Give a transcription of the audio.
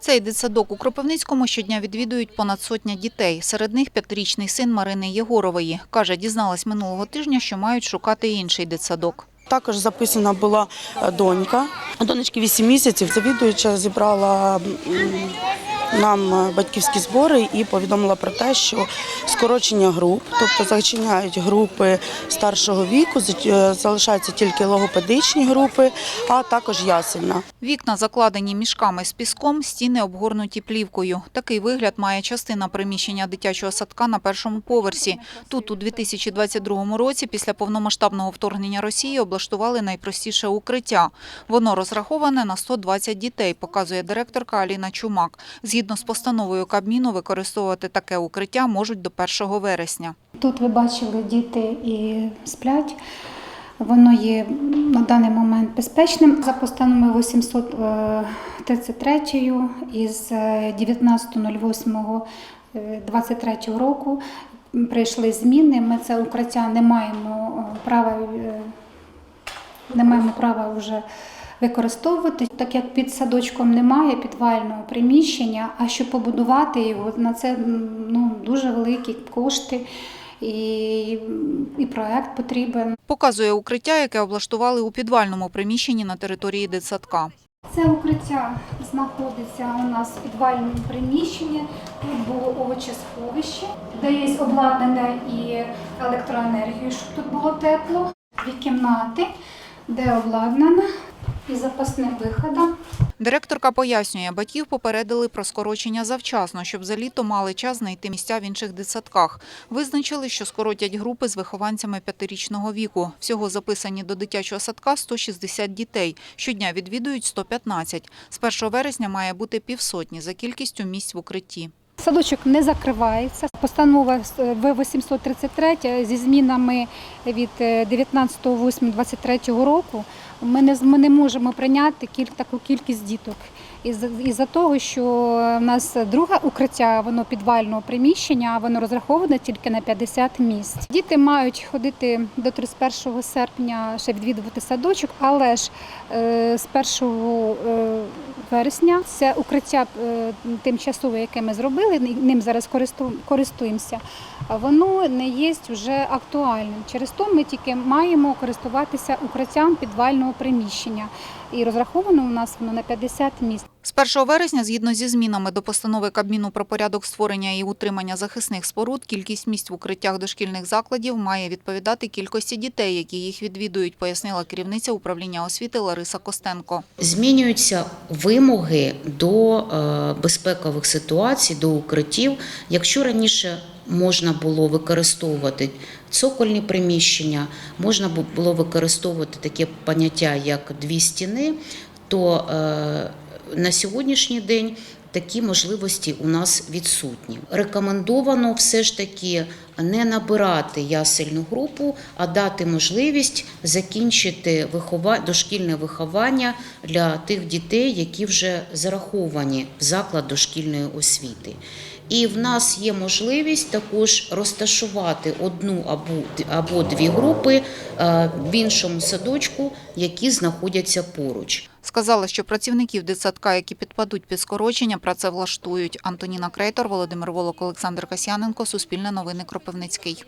Цей дитсадок у Кропивницькому щодня відвідують понад сотня дітей. Серед них п'ятирічний син Марини Єгорової. Каже, дізналась минулого тижня, що мають шукати інший дитсадок. Також записана була донька. Донечки 8 місяців. Завідуюча зібрала нам е, батьківські збори і повідомила про те, що скорочення груп, тобто зачиняють групи старшого віку, е, залишаються тільки логопедичні групи, а також ясельна. Вікна закладені мішками з піском, стіни обгорнуті плівкою. Такий вигляд має частина приміщення дитячого садка на першому поверсі. Тут у 2022 році, після повномасштабного вторгнення Росії, облаштували найпростіше укриття. Воно розраховане на 120 дітей, показує директорка Аліна Чумак. Згідно з постановою Кабміну, використовувати таке укриття можуть до 1 вересня. Тут ви бачили, діти і сплять. Воно є на даний момент безпечним. За постановою 833 із е, 19.08.23 року прийшли зміни. Ми це укриття не маємо е, права, е, не маємо права вже використовувати, так як під садочком немає підвального приміщення, а щоб побудувати його, на це ну, дуже великі кошти і, і проект потрібен. Показує укриття, яке облаштували у підвальному приміщенні на території дитсадка. Це укриття знаходиться у нас в підвальному приміщенні. Тут було овочесховище, де є обладнане і електроенергію, щоб тут було тепло. Дві кімнати, де обладнана і запасним виходом. Директорка пояснює, батьків попередили про скорочення завчасно, щоб за літо мали час знайти місця в інших дитсадках. Визначили, що скоротять групи з вихованцями п'ятирічного віку. Всього записані до дитячого садка 160 дітей. Щодня відвідують 115. З 1 вересня має бути півсотні за кількістю місць в укритті. Садочок не закривається. Постанова В-833 зі змінами від е, 19.08.23 року ми не, ми не можемо прийняти кіль, таку кількість діток. Із-за того, що в нас друге укриття, воно підвального приміщення, воно розраховане тільки на 50 місць. Діти мають ходити до 31 серпня, ще відвідувати садочок, але ж е, з 1 е, вересня це укриття е, тимчасове, яке ми зробили, ним зараз користуємося, воно не є вже актуальним. Через то ми тільки маємо користуватися укриттям підвального приміщення. І розраховано у нас воно на 50 місць. З 1 вересня, згідно зі змінами до постанови Кабміну про порядок створення і утримання захисних споруд, кількість місць в укриттях дошкільних закладів має відповідати кількості дітей, які їх відвідують, пояснила керівниця управління освіти Лариса Костенко. Змінюються вимоги до е, безпекових ситуацій, до укриттів. Якщо раніше можна було використовувати цокольні приміщення, можна було використовувати таке поняття, як дві стіни, то е, на сьогоднішній день такі можливості у нас відсутні. Рекомендовано все ж таки не набирати ясельну групу, а дати можливість закінчити дошкільне виховання для тих дітей, які вже зараховані в заклад дошкільної освіти. І в нас є можливість також розташувати одну або, або дві групи е, в іншому садочку, які знаходяться поруч. Сказала, що працівників дитсадка, які підпадуть під скорочення, працевлаштують. Антоніна Крейтор, Володимир Волок, Олександр Касьяненко, Суспільне новини Кропивницький.